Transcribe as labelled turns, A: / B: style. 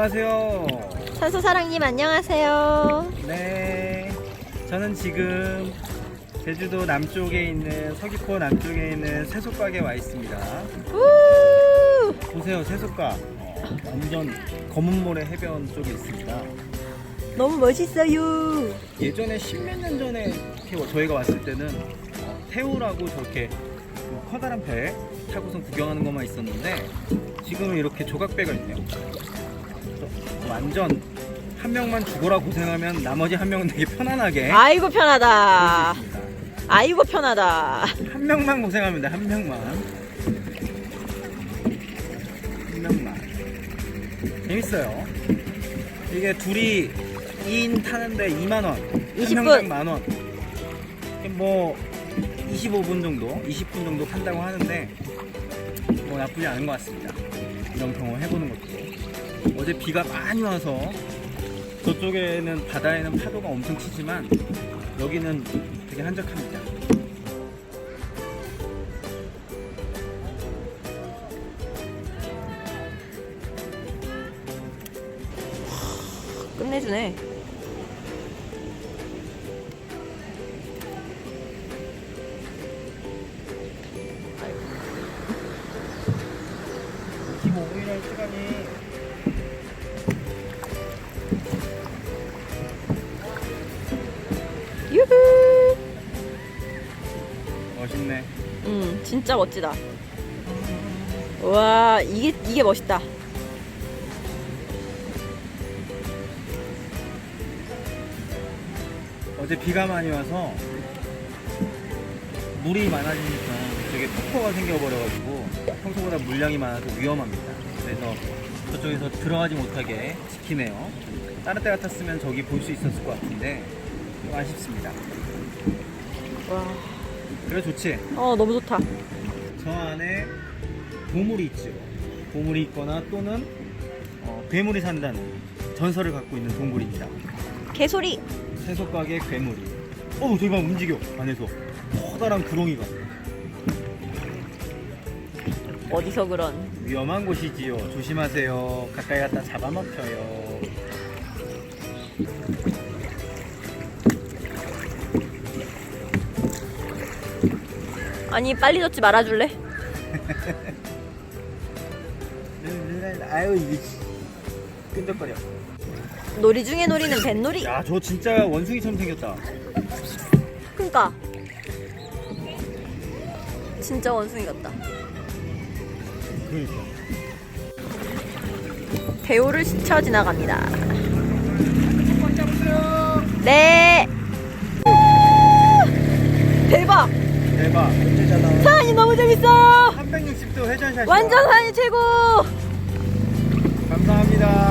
A: 안녕하세요.
B: 산소사랑님 안녕하세요.
A: 네. 저는 지금 제주도 남쪽에 있는 서귀포 남쪽에 있는 세속각에 와 있습니다.
B: 우!
A: 보세요, 세속각. 어, 완전 검은 모래 해변 쪽에 있습니다.
B: 너무 멋있어요.
A: 예전에 십몇 년 전에 저희가 왔을 때는 어, 태우라고 저렇게 그 커다란 배 타고선 구경하는 것만 있었는데 지금은 이렇게 조각배가 있네요. 완전 한 명만 죽어라 고생하면 나머지 한 명은 되게 편안하게
B: 아이고
A: 편하다.
B: 아이고 편하다.
A: 한 명만 고생하면 돼, 한 명만. 한 명만. 재밌어요. 이게 둘이 2인 타는데 2만원.
B: 20 분.
A: 한 명당 만원. 뭐, 25분 정도, 20분 정도 탄다고 하는데, 뭐 나쁘지 않은 것 같습니다. 이런 경험 해보는 것도. 어제 비가 많이 와서, 저쪽에는 바다에는 파도가 엄청 치지만, 여기는 되게 한적합니다.
B: 끝내주네.
A: 지금 오일할 시간이
B: 유후.
A: 멋있네.
B: 음, 진짜 멋지다. 와, 이게 이게 멋있다.
A: 어제 비가 많이 와서 물이 많아지니까 되게 폭포가 생겨버려가지고 평소보다 물량이 많아서 위험합니다. 그래서 저쪽에서 들어가지 못하게 지키네요. 다른 때 같았으면 저기 볼 수 있었을 것 같은데 좀 아쉽습니다.
B: 와,
A: 그래 좋지?
B: 어 너무 좋다.
A: 저 안에 보물이 있죠. 보물이 있거나 또는 어, 괴물이 산다는 전설을 갖고 있는 동굴입니다.
B: 개소리.
A: 세속각의 괴물이. 어우 대박 움직여 안에서 커다란 구렁이가
B: 어디서 그런?
A: 위험한 곳이지요. 조심하세요. 가까이 갔다 잡아먹혀요.
B: 아니 빨리 젖지 말아줄래?
A: 아유 이게 끈적거려.
B: 놀이 중에 놀이는 뱃놀이.
A: 야 저 진짜 원숭이처럼 생겼다.
B: 그니까 진짜 원숭이 같다.
A: 그러니까.
B: 대우를 스쳐 지나갑니다. 네. 대박.
A: 대박. 진짜 잘 나와.
B: 사연이 너무 재밌어요.
A: 360도 회전샷.
B: 완전 사연이 최고.
A: 감사합니다.